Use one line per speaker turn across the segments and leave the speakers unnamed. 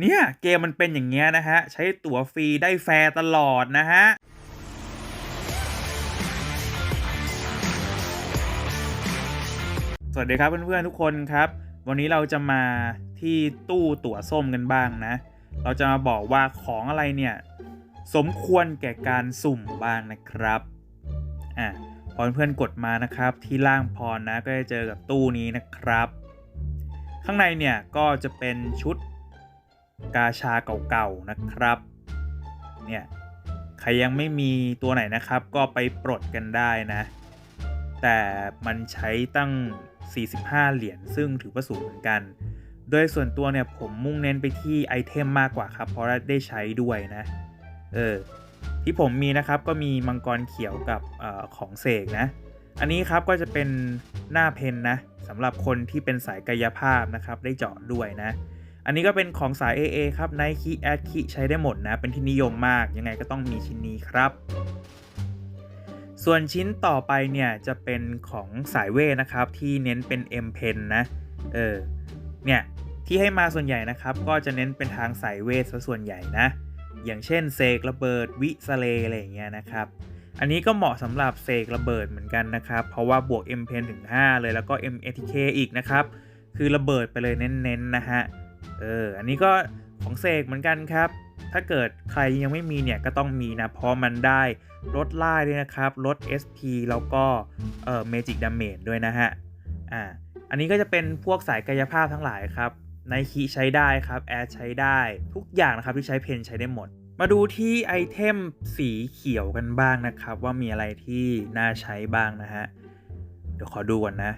เนี่ยเกมมันเป็นอย่างเงี้ยนะฮะ ใช้ตั๋วฟรีได้แฟร์ตลอดนะฮะสวัสดีครับเพื่อนๆทุกคนครับ วันนี้เราจะมาที่ตู้ตั๋วส้มกันบ้างนะ เราจะมาบอกว่าของอะไรเนี่ยสมควรแก่การสุ่มบ้างนะครับอะพอเพื่อนๆกดมานะครับที่ล่างพรนะก็จะเจอกับตู้นี้นะครับ ข้างในเนี่ยก็จะเป็นชุด กาชาเก่าๆนะครับ เนี่ยใครยังไม่มีตัวไหนนะครับ ก็ไปปลดกันได้นะ แต่มันใช้ตั้ง 45 เหรียญซึ่งถือว่าสูงเหมือนกัน โดยส่วนตัวเนี่ยผมมุ่งเน้นไปที่ไอเทมมากกว่าครับ เพราะได้ใช้ด้วยนะ เออที่ผมมีนะครับก็มีมังกรเขียวกับออของเสกนะ อันนี้ครับก็จะเป็นหน้าเพนนะสำหรับคนที่เป็นสายกายภาพนะครับ ได้เจาะด้วยนะ อันนี้ก็เป็นของสาย AA ครับ Nike a d k i ใช้ได้หมดนะ เป็นที่นิยมมาก ยังไงก็ต้องมีชิ้นนี้ครับ ส่วนชิ้นต่อไปเนี่ยจะเป็นของสายเวนะครับ ที่เน้นเป็น M Pen นะ เออ เนี่ยที่ให้มาส่วนใหญ่นะครับ ก็จะเน้นเป็นทางสายเวทซะส่วนใหญ่นะ อย่างเช่นเสกระเบิดวิสเลอะไรอย่างเงี้ยนะครับ อันนี้ก็เหมาะสำหรับเสกระเบิดเหมือนกันนะครับ เพราะว่าบวก M Pen ถึง 5 เลยแล้วก็ M ATK อีกนะครับ คือระเบิดไปเลยเน้นๆนะฮะ เอออันนี้ก็ของเสกเหมือนกันครับ ถ้าเกิดใครยังไม่มีเนี่ยก็ต้องมีนะ เพราะมันได้ลดล่าด้วยนะครับลด SP แล้วก็เอ่อ Magic Damage ด้วยนะฮะอ่าอันนี้ก็จะเป็นพวกสายกายภาพทั้งหลายครับไนคีใช้ได้ครับแอร์ใช้ได้ทุกอย่างนะครับที่ใช้เพนใช้ได้หมด มาดูที่ไอเทมสีเขียวกันบ้างนะครับ ว่ามีอะไรที่น่าใช้บ้างนะฮะ เดี๋ยวขอดูก่อนนะ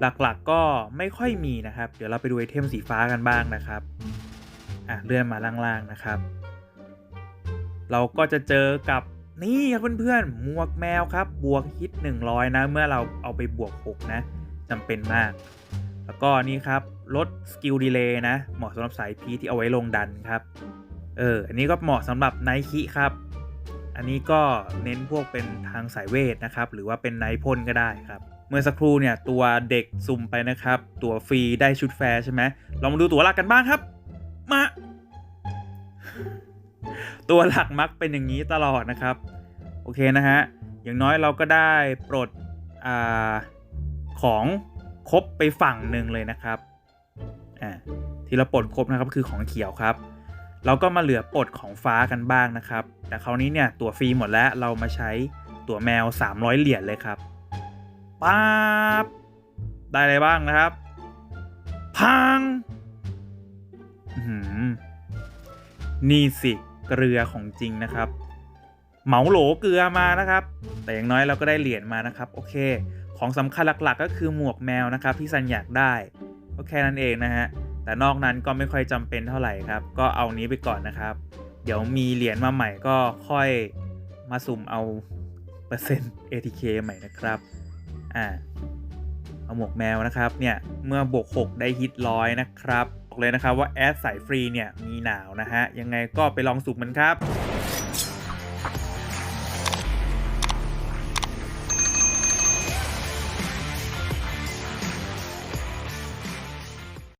หลักๆกก็ไม่ค่อยมีนะครับ เดี๋ยวเราไปดูไอเทมสีฟ้ากันบ้างนะครับอะเลื่อนมาล่างๆนะครับ เราก็จะเจอกับนี่ครับเพื่อนๆหมวกแมวครับบวกฮิต 100 นะ เมื่อเราเอาไปบวก 6 นะจำเป็นมาก แล้วก็นี่ครับลดสกิลดีเลย์นะ เหมาะสำหรับสายพีที่เอาไว้ลงดันครับ เออ อันนี้ก็เหมาะสำหรับไนคิครับ อันนี้ก็เน้นพวกเป็นทางสายเวทนะครับ หรือว่าเป็นไนพ่นก็ได้ครับ เมื่อสักครู่เนี่ยตัวเด็กซุ่มไปนะครับ ตัวฟรีได้ชุดแฟร์ใช่ไหมลองมาดูตัวหลักกันบ้างครับ มา ตัวหลักมักเป็นอย่างนี้ตลอดนะครับ โอเคนะฮะ อย่างน้อยเราก็ได้ปลดอาของครบไปฝั่งหนึ่งเลยนะครับอ่าที่เราปลดครบนะครับคือของเขียวครับ เราก็มาเหลือปลดของฟ้ากันบ้างนะครับ แต่คราวนี้เนี่ยตัวฟรีหมดแล้วเรามาใช้ตัวแมว 300 เหรียญเลยครับ ป๊าบได้อะไรบ้างนะครับ พังหือนี่สิเกลือของจริงนะครับ เหมาโหลเกลือมานะครับ แต่อย่างน้อยเราก็ได้เหรียญมานะครับ โอเค ของสำคัญหลักๆ ก็คือหมวกแมวนะครับที่ซันอยากได้ก็แค่นั้นเองนะฮะแต่นอกนั้นก็ไม่ค่อยจำเป็นเท่าไหร่ครับ ก็เอานี้ไปก่อนนะครับ เดี๋ยวมีเหรียญมาใหม่ก็ค่อยมาสุ่มเอาเปอร์เซ็นต์ ATK ใหม่นะครับ อ่าเอาหมวกแมวนะครับเนี่ยเมื่อบวก6ได้ฮิตร้อยนะครับบอกเลยนะครับว่าแอดสายฟรีเนี่ยมีหนาวนะฮะยังไงก็ไปลองสุกมันครับ